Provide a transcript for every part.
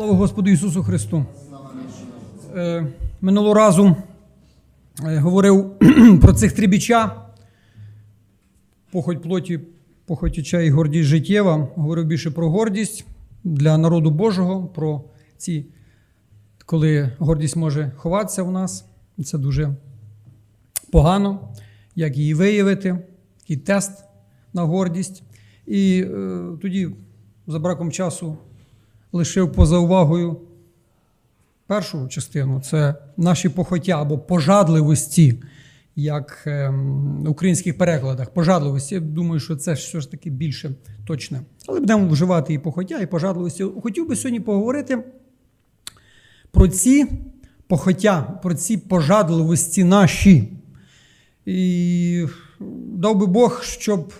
Слава Господу Ісусу Христу. Е, минулого разу е, говорив про цих три біча. Похоть плоті, похоть очей і гордість життєва. Говорив більше про гордість для народу Божого, про ці, коли гордість може ховатися в нас. Це дуже погано, як її виявити, такий тест на гордість. І е, тоді, за браком часу, лишив поза увагою першу частину це наші похоття або пожадливості, як ем, в українських перекладах. Пожадливості. Я думаю, що це все ж таки більше точне. Але будемо вживати і похоття, і пожадливості. Хотів би сьогодні поговорити про ці похоття, про ці пожадливості наші. І дав би Бог, щоб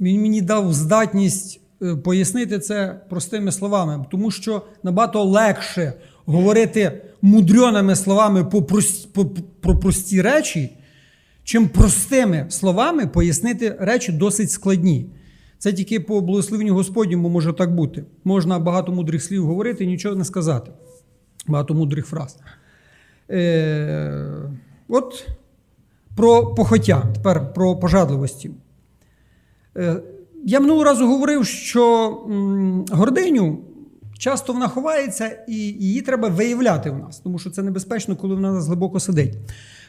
він мені дав здатність пояснити це простими словами, тому що набагато легше говорити мудреними словами по прос- по- про прості речі, чим простими словами пояснити речі досить складні. Це тільки по благословенню Господньому може так бути. Можна багато мудрих слів говорити і нічого не сказати. Багато мудрих фраз. Е, от про похоття, тепер про пожадливості. Е, Я минулого разу говорив, що гординю часто вона ховається, і її треба виявляти в нас, тому що це небезпечно, коли вона нас глибоко сидить.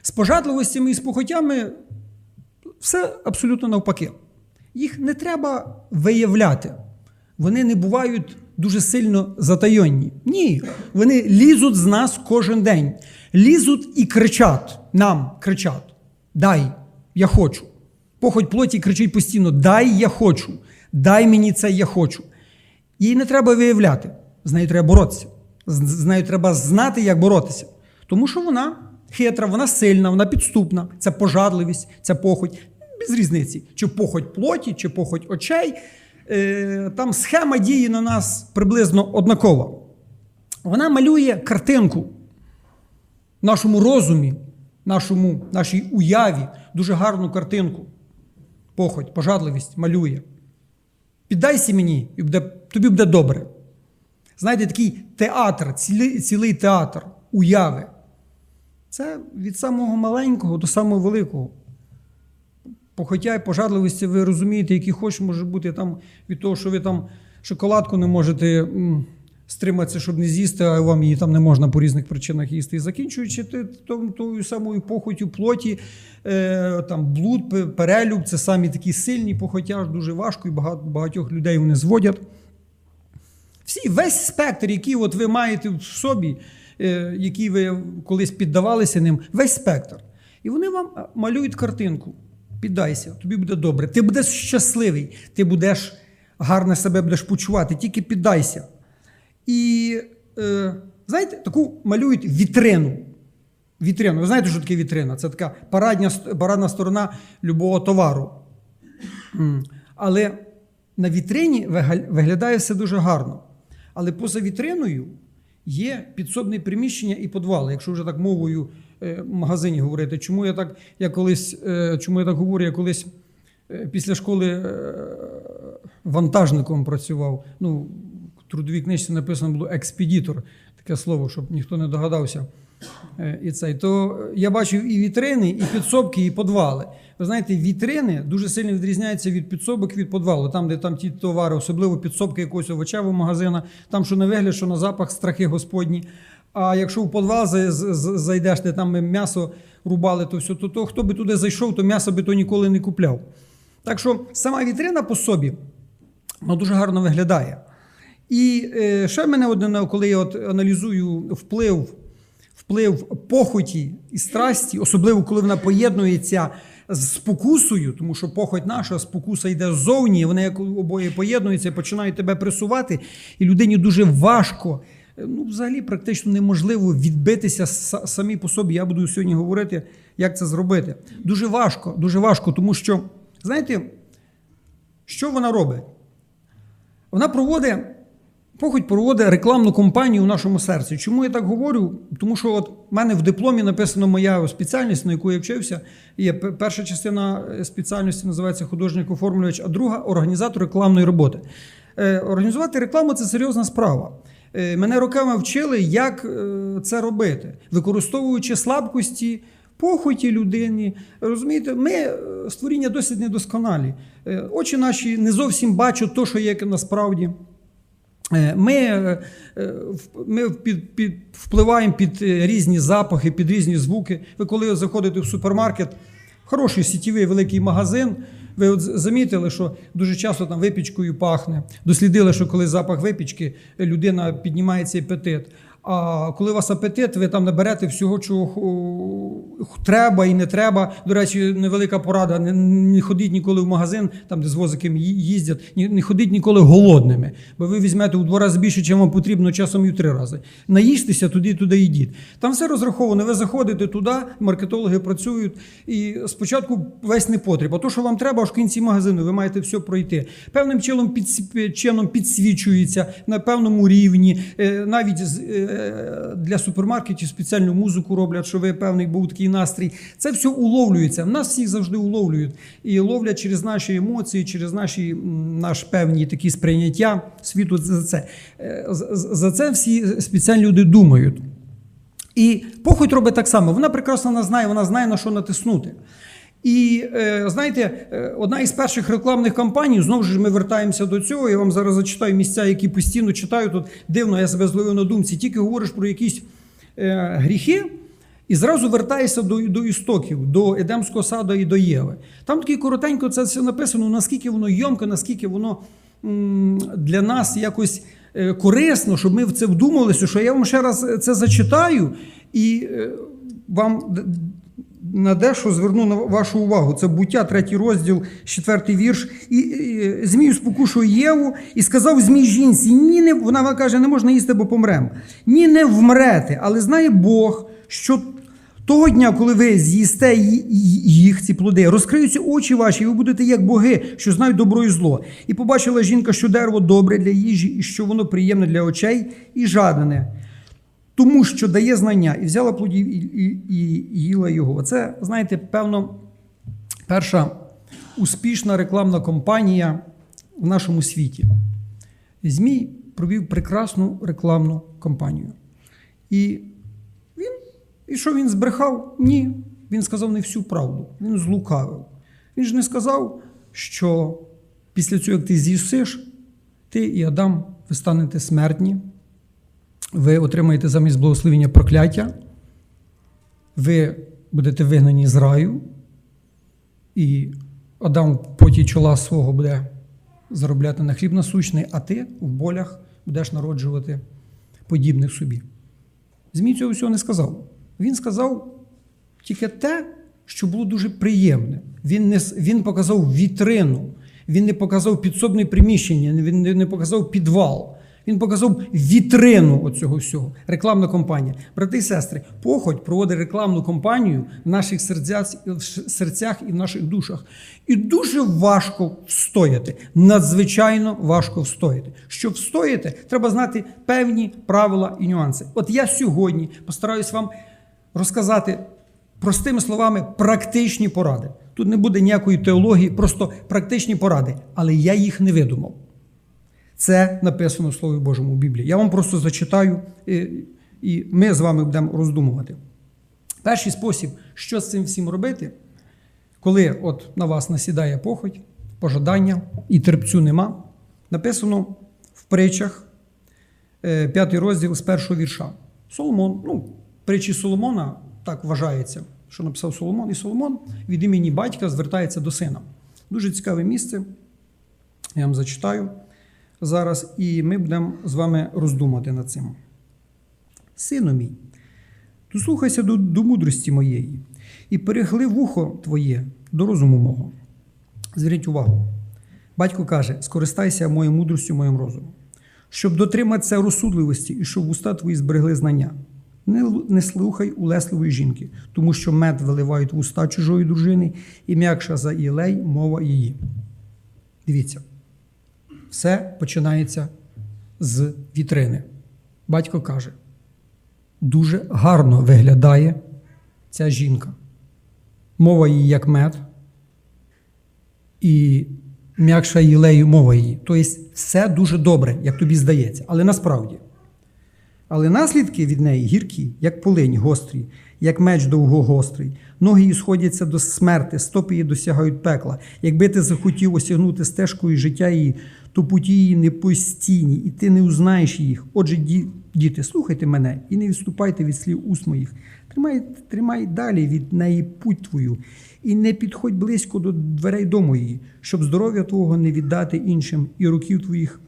З пожадливостями і з похотями все абсолютно навпаки. Їх не треба виявляти. Вони не бувають дуже сильно затайонні. Ні, вони лізуть з нас кожен день. Лізуть і кричать нам, кричать: Дай, я хочу. Похоть плоті кричить постійно: Дай я хочу, дай мені це я хочу. Її не треба виявляти, з нею треба боротися. З нею треба знати, як боротися. Тому що вона хитра, вона сильна, вона підступна. Це пожадливість, це похоть. Без різниці, чи похоть плоті, чи похоть очей. Е, Там схема дії на нас приблизно однакова. Вона малює картинку нашому розумі, нашому, нашій уяві, дуже гарну картинку. Похоть, пожадливість малює. Піддайся мені, і буде, тобі буде добре. Знаєте, такий театр, цілий, цілий театр уяви. Це від самого маленького до самого великого. Похотя і пожадливості, ви розумієте, які хоч може бути там від того, що ви там шоколадку не можете стриматися, щоб не з'їсти, а вам її там не можна по різних причинах їсти. І закінчуючи тою самою похотю плоті, е, там блуд, перелюб це самі такі сильні похотя, дуже важко, і багато, багатьох людей вони зводять. Всі, весь спектр, який от ви маєте в собі, е, який ви колись піддавалися ним, весь спектр. І вони вам малюють картинку. Піддайся, тобі буде добре. Ти будеш щасливий, ти будеш гарно себе будеш почувати, тільки піддайся. І е, знаєте, таку малюють вітрину. Вітрину. Ви знаєте, що таке вітрина? Це така парадня, парадна сторона любого товару. Але на вітрині виглядає все дуже гарно. Але поза вітриною є підсобне приміщення і підвали, якщо вже так мовою е, в магазині говорити. Чому я так, я колись, е, чому я так говорю? Я колись е, після школи вантажником працював. Ну, трудовій книжці написано було експедітор, таке слово, щоб ніхто не догадався. Е, І цей, то я бачив і вітрини, і підсобки, і подвали. Ви знаєте, вітрини дуже сильно відрізняються від підсобок від подвалу. Там, де там ті товари, особливо підсобки якогось овочевого магазина, там що на вигляд, що на запах, страхи господні. А якщо в подвал зайдеш, де там м'ясо рубали, то все, то, то хто би туди зайшов, то м'ясо би то ніколи не купляв. Так що сама вітрина по собі вона дуже гарно виглядає. І е, ще мене одне, коли я от аналізую вплив, вплив похоті і страсті, особливо коли вона поєднується з спокусою, тому що похоть наша, спокуса йде ззовні, вони як обоє поєднуються, починають тебе пресувати, і людині дуже важко. е, Ну, взагалі, практично неможливо відбитися самі по собі. Я буду сьогодні говорити, як це зробити. Дуже важко, дуже важко, тому що, знаєте, що вона робить? Вона проводить, похоть проводить рекламну кампанію у нашому серці. Чому я так говорю? Тому що от в мене в дипломі написано моя спеціальність, на яку я вчився. Є перша частина е, спеціальності називається художник оформлювач, а друга організатор рекламної роботи. Е, Організувати рекламу це серйозна справа. Е, Мене роками вчили, як це робити, використовуючи слабкості, похоті людині. Розумієте, ми створіння досить недосконалі. Очі наші не зовсім бачать то, що є насправді. Е, Ми, е, е, ми під, під, впливаємо під різні запахи, під різні звуки. Ви коли заходите в супермаркет, хороший сітєвий великий магазин, ви от замітили, що дуже часто там випічкою пахне. Дослідили, що коли запах випічки, людина піднімає цей апетит. А коли у вас апетит, ви там наберете всього, чого треба і не треба. До речі, невелика порада: не, ходіть ніколи в магазин, там де з возиком ї- їздять, не ходіть ніколи голодними, бо ви візьмете у два рази більше, чим вам потрібно, часом і в три рази. Наїжтеся туди, туди йдіть. Там все розраховано. Ви заходите туди, маркетологи працюють, і спочатку весь непотріб. А то, що вам треба, аж в кінці магазину, ви маєте все пройти. Певним чином підсвічується на певному рівні. Е, Навіть з- е, для супермаркетів спеціальну музику роблять, що ви певний був такий настрій. Це все уловлюється. Нас всіх завжди уловлюють і ловлять через наші емоції, через наші наш певні такі сприйняття світу. За це Е, за це всі спеціальні люди думають. І похоть робить так само. Вона прекрасно знає, вона знає на що натиснути. І е, знаєте, е, одна із перших рекламних кампаній, знову ж ми вертаємося до цього. Я вам зараз зачитаю місця, які постійно читаю. Тут дивно, я себе зловив на думці. Тільки говориш про якісь е, гріхи, і зразу вертаєшся до, до істоків, до Едемського саду і до Єви. Там таки коротенько це все написано, наскільки воно йомко, наскільки воно для нас якось корисно, щоб ми в це вдумалися, що я вам ще раз це зачитаю і вам на дещо зверну на вашу увагу. Це буття, третій розділ, четвертий вірш. І, і Змій спокушує Єву і сказав Змій жінці: ні, не вона каже, не можна їсти, бо помремо. Ні, не вмрете, але знає Бог, що того дня, коли ви з'їсте їх, ці плоди, розкриються очі ваші, і ви будете як боги, що знають добро і зло. І побачила жінка, що дерево добре для їжі, і що воно приємне для очей і жадане. Тому що дає знання, і взяла плодів і, і, і їла його. Це, знаєте, певно, перша успішна рекламна кампанія в нашому світі. Змій провів прекрасну рекламну кампанію. І він, і що він збрехав? Ні. Він сказав не всю правду. Він злукавив. Він ж не сказав, що після цього, як ти з'їсиш, ти і Адам ви станете смертні, ви отримаєте замість благословення прокляття, ви будете вигнані з раю, і Адам в поті чола свого буде заробляти на хліб насущний, а ти в болях будеш народжувати подібних собі. Змій цього всього не сказав. Він сказав тільки те, що було дуже приємне. Він, не, він показав вітрину, він не показав підсобне приміщення, він не, не показав підвал. Він показав вітрину оцього всього. Рекламна кампанія. Брати і сестри, похоть проводить рекламну кампанію в наших серцях і в наших душах. І дуже важко встояти. Надзвичайно важко встояти. Щоб встояти, треба знати певні правила і нюанси. От я сьогодні постараюсь вам розказати простими словами практичні поради. Тут не буде ніякої теології, просто практичні поради, але я їх не видумав. Це написано в Слові Божому в Біблії. Я вам просто зачитаю, і, і ми з вами будемо роздумувати. Перший спосіб, що з цим всім робити, коли от на вас насідає похоть, пожадання і терпцю нема, написано в притчах, е, п'ятий розділ з першого вірша. Соломон, ну, притчі Соломона так вважається, що написав Соломон, і Соломон від імені батька звертається до сина. Дуже цікаве місце. Я вам зачитаю зараз, і ми будемо з вами роздумати над цим. Сину мій, дослухайся до, до мудрості моєї і перехли вухо твоє до розуму мого. Зверніть увагу. Батько каже: скористайся моєю мудростю, моїм розумом, щоб дотриматися розсудливості і щоб уста твої зберегли знання. Не, не слухай улесливої жінки, тому що мед виливають в уста чужої дружини, і м'якша за ілей мова її. Дивіться, все починається з вітрини. Батько каже: дуже гарно виглядає ця жінка. Мова її як мед, і м'якша єлею мова її. Тобто все дуже добре, як тобі здається. Але насправді Але наслідки від неї гіркі, як полинь гострі, як меч довгогострий. Ноги її сходяться до смерти, стопи її досягають пекла. Якби ти захотів осягнути стежкою життя її, то путі її не постійні, і ти не узнаєш їх. Отже, діти, слухайте мене і не відступайте від слів уст моїх. Тримай, тримай далі від неї путь твою, і не підходь близько до дверей дому її, щоб здоров'я твого не віддати іншим і руків твоїх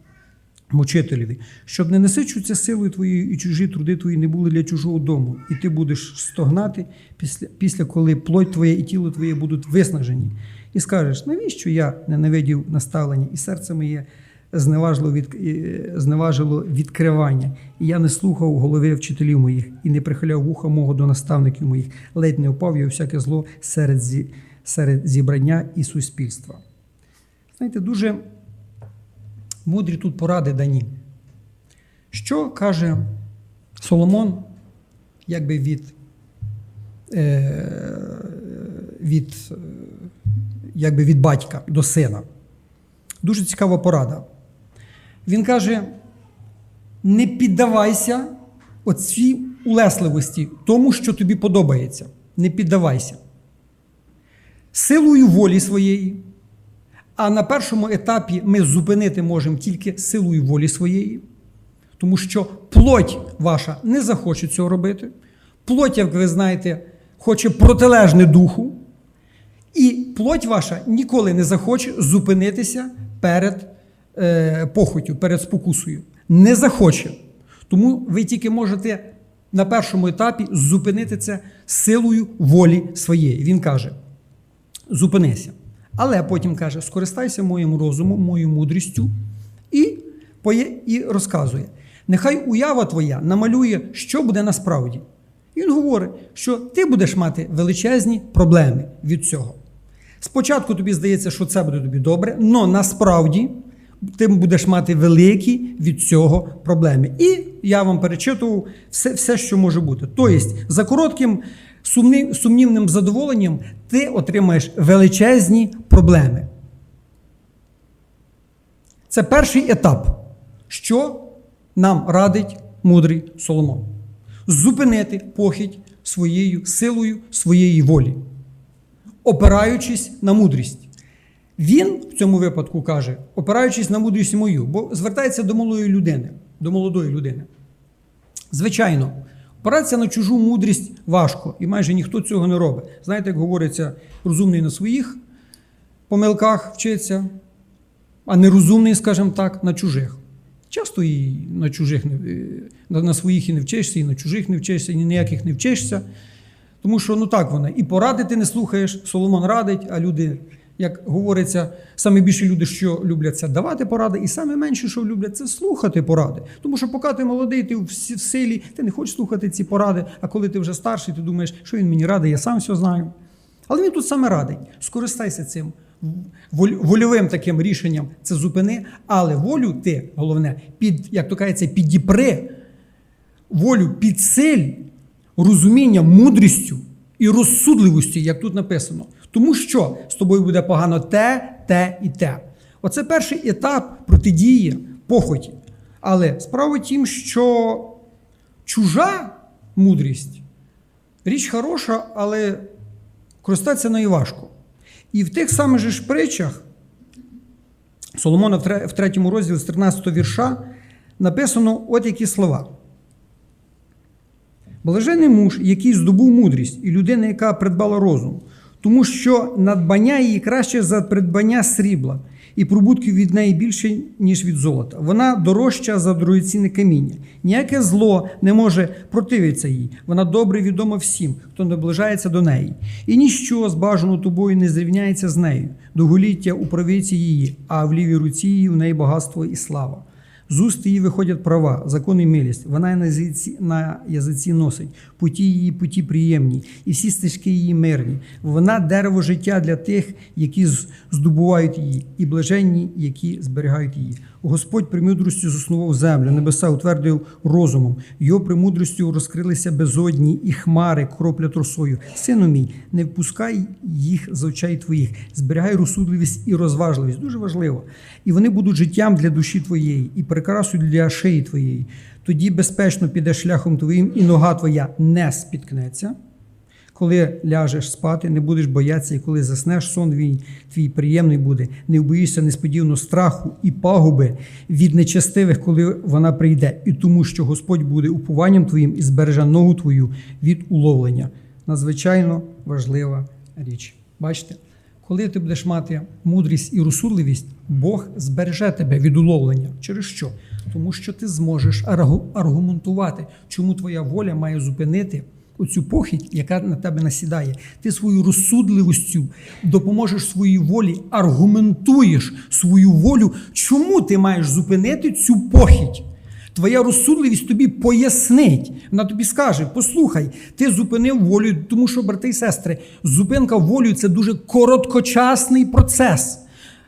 мучителеві, щоб не насичуться силою твоєю і чужі труди твої не були для чужого дому, і ти будеш стогнати після, після коли плоть твоя і тіло твоє будуть виснажені. І скажеш, навіщо я ненавидів наставлення, і серце моє зневажило, від, зневажило відкривання, і я не слухав голови вчителів моїх, і не прихиляв вуха мого до наставників моїх, ледь не впав я у всяке зло серед, зі, серед зібрання і суспільства. Знаєте, дуже мудрі тут поради дані. Що каже Соломон, якби від, е, від, якби від батька до сина? Дуже цікава порада. Він каже: не піддавайся оцій улесливості, тому, що тобі подобається. Не піддавайся. Силою волі своєї. А на першому етапі ми зупинити можемо тільки силою волі своєї, тому що плоть ваша не захоче цього робити. Плоть, як ви знаєте, хоче протилежне духу, і плоть ваша ніколи не захоче зупинитися перед похотю, перед спокусою. Не захоче. Тому ви тільки можете на першому етапі зупинити це силою волі своєї. Він каже: зупинися. Але потім каже: скористайся моїм розумом, моєю мудрістю і, і розказує: нехай уява твоя намалює, що буде насправді. Він говорить, що ти будеш мати величезні проблеми від цього. Спочатку тобі здається, що це буде тобі добре, але насправді ти будеш мати великі від цього проблеми. І я вам перечитував все, все що може бути. Тобто, за коротким сумним, сумнівним задоволенням ти отримаєш величезні проблеми. Це перший етап, що нам радить мудрий Соломон. Зупинити похідь своєю силою своєї волі, опираючись на мудрість. Він в цьому випадку каже, опираючись на мудрість мою, бо звертається до малої людини, до молодої людини. Звичайно, опиратися на чужу мудрість важко, і майже ніхто цього не робить. Знаєте, як говориться, розумний на своїх помилках вчиться, а нерозумний, скажімо так, на чужих. Часто і на чужих е, на, своїх і не вчишся, і на чужих не вчишся, і ні ніяких не вчишся. Тому що ну так вона. І порадити не слухаєш, Соломон радить, а люди, як говориться, саме більше люди, що люблять це давати поради, і саме менше, що люблять, це слухати поради. Тому що поки ти молодий, ти в силі, ти не хочеш слухати ці поради, а коли ти вже старший, ти думаєш, що він мені радить, я сам все знаю. Але він тут саме радить. Скористайся цим воль- вольовим таким рішенням це зупини, але волю ти, головне, під, як то кажеться, підіпри, волю підсиль розуміння мудрістю і розсудливістю, як тут написано. Тому що з тобою буде погано те, те і те. Оце перший етап протидії похоті. Але справа тім, що чужа мудрість річ хороша, але користатися нею важко. І в тих самих же ж притчах Соломона в третьому розділі з 13 вірша написано от які слова. Блажений муж, який здобув мудрість, і людина, яка придбала розум, тому що надбання її краще за придбання срібла, і прибутків від неї більше, ніж від золота. Вона дорожча за дорогоцінне каміння. Ніяке зло не може противитися їй. Вона добре відома всім, хто наближається до неї. І ніщо з бажаного тобою не зрівняється з нею. Довголіття у правиці її, а в лівій руці її в неї багатство і слава. З уст її виходять права, закон і милість. Вона на язиці, на язиці носить, путі її путі приємні, і всі стежки її мирні. Вона дерево життя для тих, які здобувають її, і блаженні, які зберігають її. Господь премудростю заснував землю, небеса утвердив розумом. Його премудростю розкрилися безодні і хмари кроплять росою. Сину мій, не впускай їх з очей твоїх, зберігай розсудливість і розважливість. Дуже важливо. І вони будуть життям для душі твоєї, і прикрасу для шиї твоєї. Тоді безпечно підеш шляхом твоїм, і нога твоя не спіткнеться. Коли ляжеш спати, не будеш боятися, і коли заснеш, сон твій, твій приємний буде. Не боїшся несподівано страху і пагуби від нечестивих, коли вона прийде, і тому, що Господь буде упуванням твоїм і збереже ногу твою від уловлення. Надзвичайно важлива річ. Бачите, коли ти будеш мати мудрість і розсудливість, Бог збереже тебе від уловлення. Через що? Тому що ти зможеш аргументувати, чому твоя воля має зупинити оцю похідь, яка на тебе насідає. Ти своєю розсудливістю допоможеш своїй волі, аргументуєш свою волю, чому ти маєш зупинити цю похідь. Твоя розсудливість тобі пояснить. Вона тобі скаже: послухай, ти зупинив волю, тому що, брати і сестри, зупинка волею – це дуже короткочасний процес.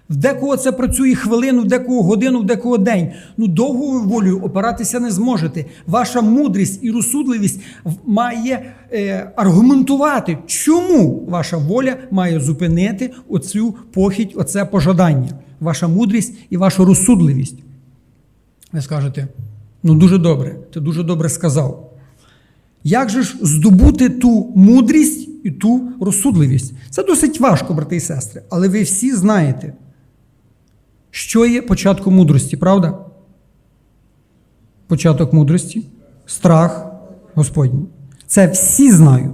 В декого це працює хвилину, в декого годину, в декого день. Ну, довгою волею опиратися не зможете. Ваша мудрість і розсудливість має е, аргументувати, чому ваша воля має зупинити оцю похідь, оце пожадання. Ваша мудрість і ваша розсудливість. Ви скажете, ну дуже добре, ти дуже добре сказав. Як же ж здобути ту мудрість і ту розсудливість? Це досить важко, брати і сестри, але ви всі знаєте, що є початком мудрості, правда? Початок мудрості страх Господній. Це всі знають.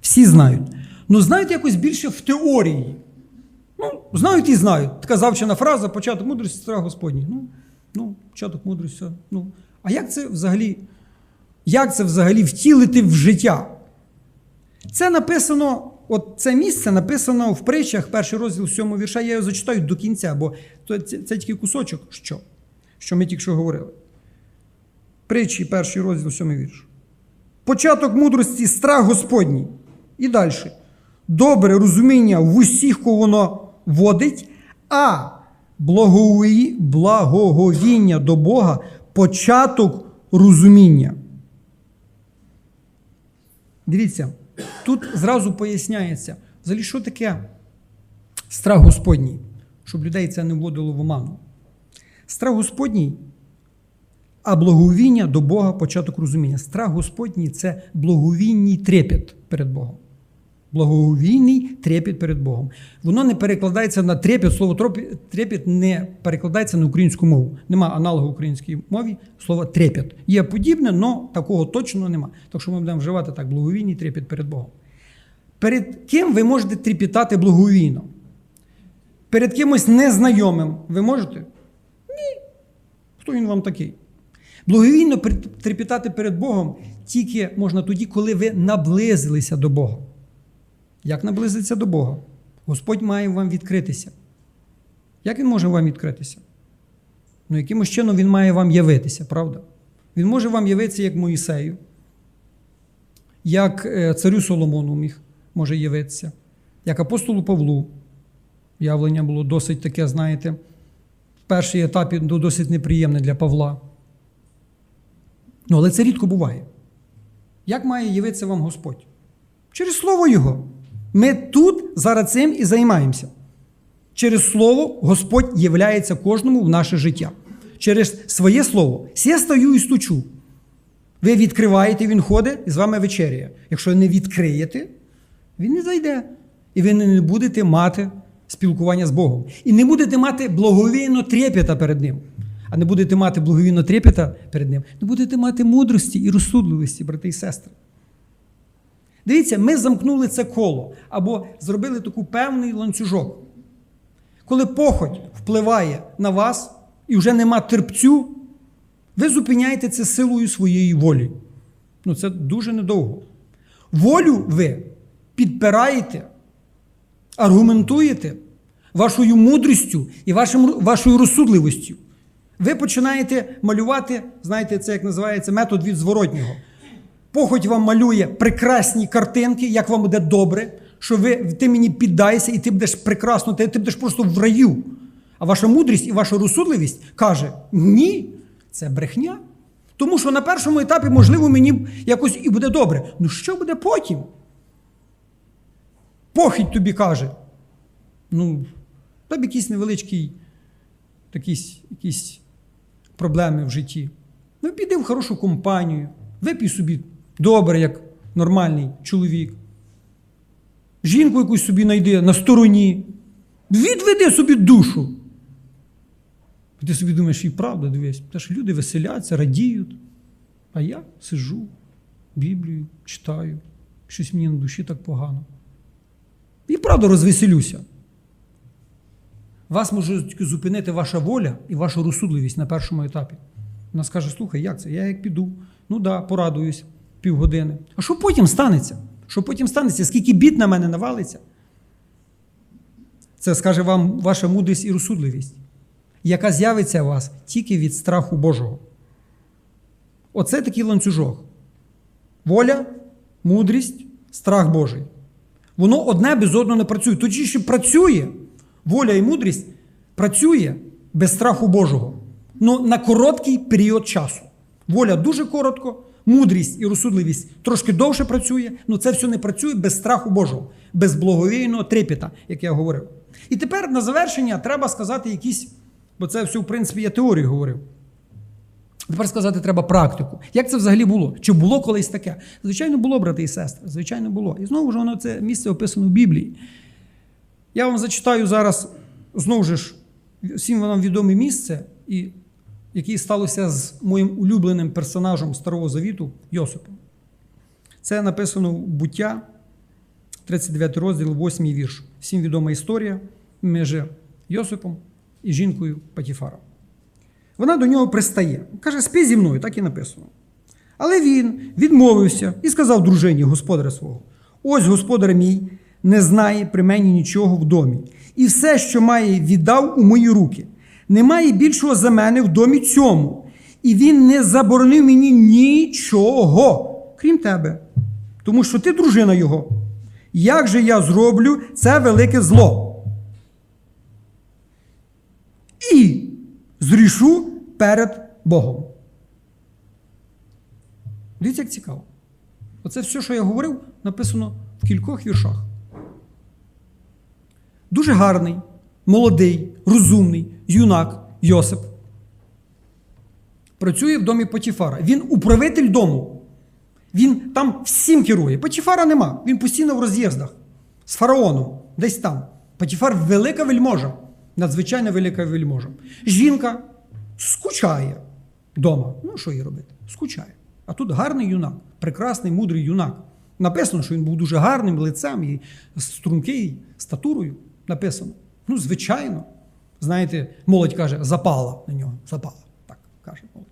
Всі знають. Ну, знають якось більше в теорії. Ну, знають і знають. Така завчена фраза початок мудрості страх Господній. Ну, ну, початок мудрості. Ну. А як це взагалі? Як це взагалі втілити в життя? Це написано, от це місце написано в притчах, перший розділ сьомого вірша. Я його зачитаю до кінця, бо то- це, це тільки кусочок, що? що ми тільки що говорили. Притчі, перший розділ, сьомий вірш. Початок мудрості страх Господній. І далі. Добре розуміння в усіх, кого воно водить, а благоговіння до Бога початок розуміння. Дивіться, тут зразу поясняється, взагалі, що таке страх Господній, щоб людей це не вводило в оману. Страх Господній, а благовіння до Бога початок розуміння. Страх Господній це благовінній трепет перед Богом. Благовійний трепет перед Богом. Воно не перекладається на трепет, слово трепет не перекладається на українську мову. Нема аналогу українській мові слова трепет. Є подібне, але такого точно нема. Так що ми будемо вживати так благовійний трепет перед Богом. Перед ким ви можете трепетати благовійно? Перед кимось незнайомим ви можете? Ні. Хто він вам такий? Благовійно трепетати перед Богом тільки можна тоді, коли ви наблизилися до Бога. Як наблизитися до Бога? Господь має вам відкритися. Як Він може вам відкритися? Ну, якимось чином Він має вам явитися, правда? Він може вам явитися як Моїсею, як е, царю Соломону міг може явитися, як апостолу Павлу. Явлення було досить таке, знаєте, в першій етапі досить неприємне для Павла. Ну, але це рідко буває. Як має явитися вам Господь? Через Слово Його. Ми тут зараз цим і займаємося. Через Слово Господь являється кожному в наше життя. Через своє слово. Сі стою і стучу. Ви відкриваєте, він ходить і з вами вечеряє. Якщо не відкриєте, він не зайде. І ви не будете мати спілкування з Богом. І не будете мати благовійно трепета перед Ним. А не будете мати благовійно трепета перед Ним, не будете мати мудрості і розсудливості, брати і сестри. Дивіться, ми замкнули це коло або зробили таку певний ланцюжок. Коли похоть впливає на вас і вже нема терпцю, ви зупиняєте це силою своєї волі. Ну це дуже недовго. Волю ви підпираєте, аргументуєте вашою мудрістю і вашим, вашою розсудливістю. Ви починаєте малювати, знаєте, це як називається метод від зворотнього. Похоть вам малює прекрасні картинки, як вам буде добре, що ви, ти мені піддайся, і ти будеш прекрасно, ти, ти будеш просто в раю. А ваша мудрість і ваша розсудливість каже: ні, це брехня. Тому що на першому етапі, можливо, мені якось і буде добре. Ну що буде потім? Похідь тобі каже. Ну, тобі якийсь невеличкий, якийсь, якийсь проблеми в житті. Ну, піди в хорошу компанію, випій собі добре, як нормальний чоловік. Жінку якусь собі знайди на стороні. Відведи собі душу. І ти собі думаєш, і правда, дивись, та ж люди веселяться, радіють. А я сижу, Біблію читаю, щось мені на душі так погано. І правда розвеселюся. Вас може тільки зупинити ваша воля і ваша розсудливість на першому етапі. Вона скаже: слухай, як це? Я як піду, ну да, порадуюсь півгодини. А що потім станеться? Що потім станеться? Скільки бід на мене навалиться? Це скаже вам ваша мудрість і розсудливість, яка з'явиться у вас тільки від страху Божого. Оце такий ланцюжок. Воля, мудрість, страх Божий. Воно одне без одного не працює. Тоді, що працює, воля і мудрість працює без страху Божого. Ну, на короткий період часу. Воля дуже коротко, мудрість і розсудливість трошки довше працює, але це все не працює без страху Божого, без благовійного трепіта, як я говорив. І тепер на завершення треба сказати якісь, бо це все, в принципі, я теорію говорив. Тепер сказати треба практику. Як це взагалі було? Чи було колись таке? Звичайно, було, брати і сестри. Звичайно, було. І знову ж воно це місце описано в Біблії. Я вам зачитаю зараз знову ж всім вам відоме місце, і, яке сталося з моїм улюбленим персонажем Старого Завіту Йосипом. Це написано в буття, 39 розділ, 8 вірш. Всім відома історія між Йосипом і жінкою Патіфара. Вона до нього пристає. Каже, спи зі мною, так і написано. Але він відмовився і сказав дружині господаря свого: Ось господар мій не знає при мені нічого в домі, і все, що має, віддав у мої руки. Немає більшого за мене в домі цьому, і він не заборонив мені нічого, крім тебе, тому що ти дружина його. Як же я зроблю це велике зло? І зрішу перед Богом. Дивіться, як цікаво. Оце все, що я говорив, написано в кількох віршах. Дуже гарний, молодий, розумний юнак Йосип. Працює в домі Потіфара. Він управитель дому. Він там всім керує. Потіфара нема. Він постійно в роз'їздах з фараоном, десь там. Потіфар велика вельможа, надзвичайно велика вельможа. Жінка скучає вдома. Ну, що їй робити? Скучає. А тут гарний юнак, прекрасний, мудрий юнак. Написано, що він був дуже гарним лицем і стрункий статурою. Написано. Ну, звичайно. Знаєте, молодь каже, запала на нього. Запала. Так каже молодь.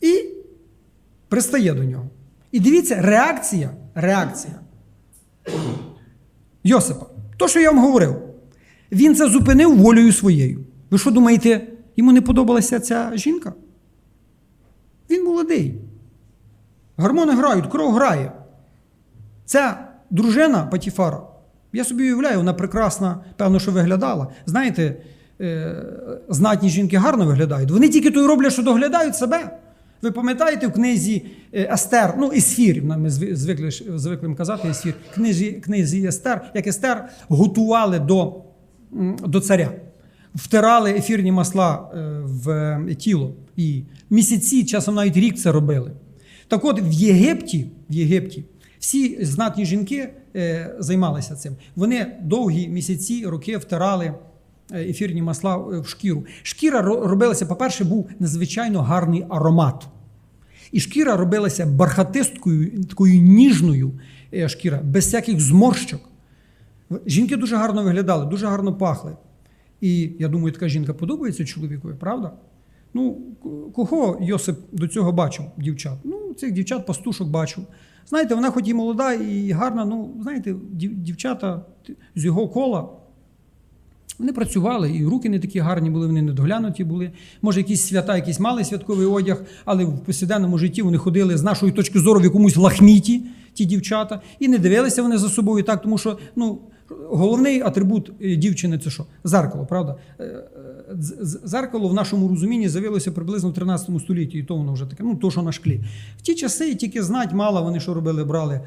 І пристає до нього. І дивіться, реакція, реакція Йосипа. То, що я вам говорив, він це зупинив волею своєю. Ви що думаєте, йому не подобалася ця жінка? Він молодий. Гормони грають, кров грає. Ця дружина Патіфара, я собі уявляю, вона прекрасна, певно, що виглядала. Знаєте, е, знатні жінки гарно виглядають. Вони тільки то й роблять, що доглядають себе. Ви пам'ятаєте в книзі е, Естер, ну, Есфір, ми звикли, звикли казати Есфір, книзі, книзі Естер, як Естер готували до, до царя. Втирали ефірні масла е, в тіло. І місяці, часом навіть рік це робили. Так от в Єгипті, в Єгипті всі знатні жінки займалися цим. Вони довгі місяці, роки втирали е, ефірні масла е, в шкіру. Шкіра робилася, по-перше, був надзвичайно гарний аромат. І шкіра робилася бархатисткою, такою ніжною е, шкіра, без всяких зморщок. Жінки дуже гарно виглядали, дуже гарно пахли. І я думаю, така жінка подобається чоловікові, правда? Ну, кого Йосип до цього бачив, дівчат? Ну, цих дівчат пастушок бачив. Знаєте, вона хоч і молода і гарна, ну, знаєте, дів- дівчата з його кола, вони працювали, і руки не такі гарні були, вони недоглянуті були. Може, якісь свята, якісь мали святковий одяг, але в повсякденному житті вони ходили з нашої точки зору в якомусь лахміті, ті дівчата, і не дивилися вони за собою так, тому що ну, головний атрибут е, дівчини це що? Зеркало, правда? Е, е, Зеркало в нашому розумінні з'явилося приблизно в 13 столітті, і то воно вже таке, ну то, що на шклі. В ті часи тільки знать мало, вони що робили, брали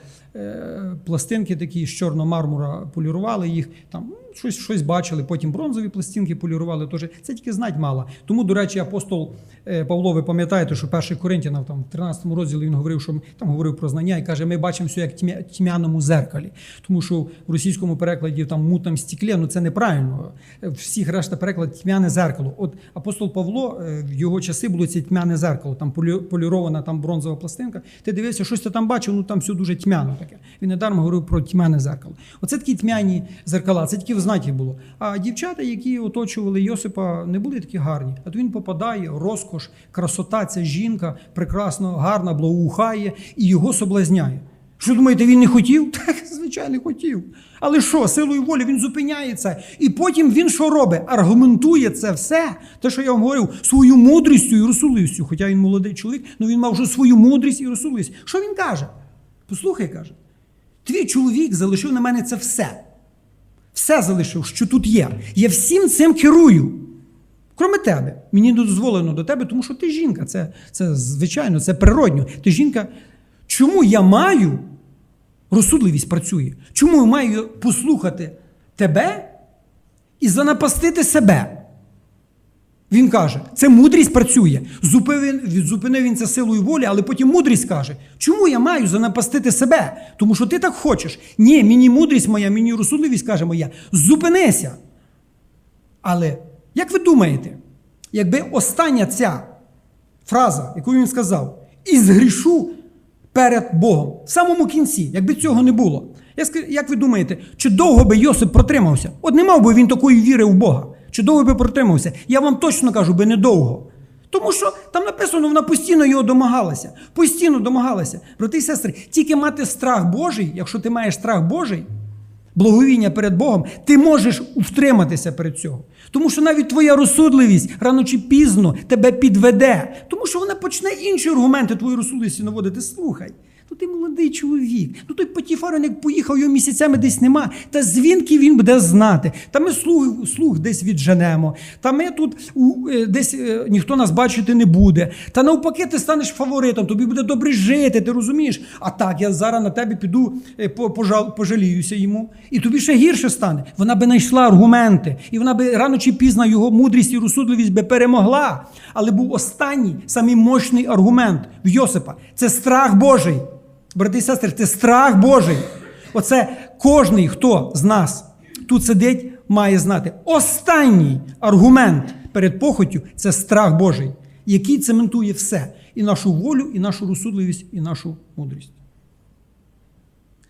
пластинки такі з чорного мармура, полірували їх, там щось, щось бачили, потім бронзові пластинки полірували. Теж. Це тільки знать мало. Тому, до речі, апостол е, Павло, ви пам'ятаєте, що перший Коринтянам там, в 13 розділі він говорив, що там говорив про знання і каже, ми бачимо все як тьмя, тьмяному зеркалі. Тому що в російському перекладі там мутном стеклі, ну це неправильно. Е, Всіх решта переклад тьмяне зеркало. От апостол Павло е, в його часи було це тьмяне зеркало, там полірована там бронзова пластинка. Ти дивився, щось ти там бачив, ну там все дуже тьмяно таке. Він недармо говорив про тьмяне зеркало. Оце такі тьмяні зеркала, це тільки в знаті було. А дівчата, які оточували Йосипа, не були такі гарні. А то він попадає, розкош, красота, ця жінка прекрасно, гарна, благоухає і його соблазняє. Що думаєте, він не хотів? Так, звичайно, хотів. Але що, силою волі він зупиняється. І потім він що робить? Аргументує це все. Те, що я вам говорив, свою мудрістю і розсудливістю. Хоча він молодий чоловік, але він мав вже свою мудрість і розсудливість. Що він каже? Послухай, каже. Твій чоловік залишив на мене це все. Все залишив, що тут є. Я всім цим керую. Кроме тебе, мені не дозволено до тебе, тому що ти жінка. Це, це звичайно, це природньо. Ти жінка. Чому я маю розсудливість працює? Чому я маю послухати тебе і занапастити себе? Він каже, це мудрість працює. Зупинив, зупинив він це силою волі, але потім мудрість каже: чому я маю занапастити себе? Тому що ти так хочеш. Ні, мені мудрість моя, мені розсудливість каже моя. Зупинися. Але як ви думаєте, якби остання ця фраза, яку він сказав, і згрішу перед Богом в самому кінці, якби цього не було, як ви думаєте, чи довго би Йосип протримався? От не мав би він такої віри в Бога. Чи довго би протримався? Я вам точно кажу, би недовго. Тому що там написано, вона постійно його домагалася. Постійно домагалася. Брати і сестри, тільки мати страх Божий, якщо ти маєш страх Божий, благовіння перед Богом, ти можеш втриматися перед цього. Тому що навіть твоя розсудливість рано чи пізно тебе підведе. Тому що вона почне інші аргументи твоєї розсудливості наводити. Слухай. Ну ти молодий чоловік. Ну той Патіфарин, як поїхав, його місяцями десь нема. Та звідки він буде знати? Та ми слух, слух десь відженемо. Та ми тут у, е, десь е, ніхто нас бачити не буде. Та навпаки, ти станеш фаворитом, тобі буде добре жити, ти розумієш? А так, я зараз на тебе піду, е, пожал, пожаліюся йому. І тобі ще гірше стане. Вона би знайшла аргументи, і вона би рано чи пізно його мудрість і розсудливість би перемогла. Але був останній, самий мощний аргумент в Йосипа це страх Божий. Брати і сестри, це страх Божий. Оце кожний, хто з нас тут сидить, має знати. Останній аргумент перед похотю це страх Божий, який цементує все: і нашу волю, і нашу розсудливість, і нашу мудрість.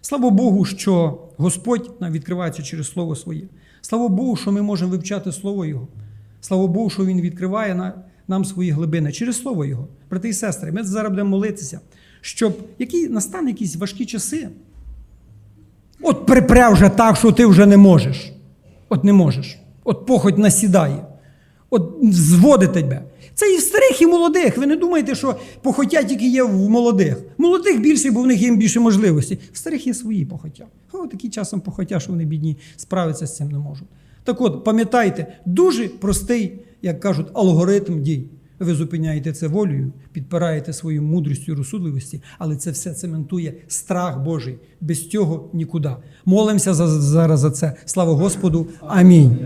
Слава Богу, що Господь нам відкривається через Слово Своє. Слава Богу, що ми можемо вивчати Слово Його. Слава Богу, що Він відкриває нам свої глибини через Слово Його. Брати і сестри, ми зараз будемо молитися, щоб які настане якісь важкі часи. От припре вже так, що ти вже не можеш. От не можеш. От похоть насідає. От зводить тебе. Це і в старих, і молодих. Ви не думаєте, що похоття тільки є в молодих. Молодих більше, бо в них є більше можливостей. В старих є свої похоття. О, такі часом похоття, що вони бідні, справитися з цим не можуть. Так от, пам'ятайте, дуже простий, як кажуть, алгоритм дій. Ви зупиняєте це волею, підпираєте свою мудрістю і розсудливості, але це все цементує страх Божий. Без цього нікуди. Молимося за- зараз за це. Слава Господу. Амінь.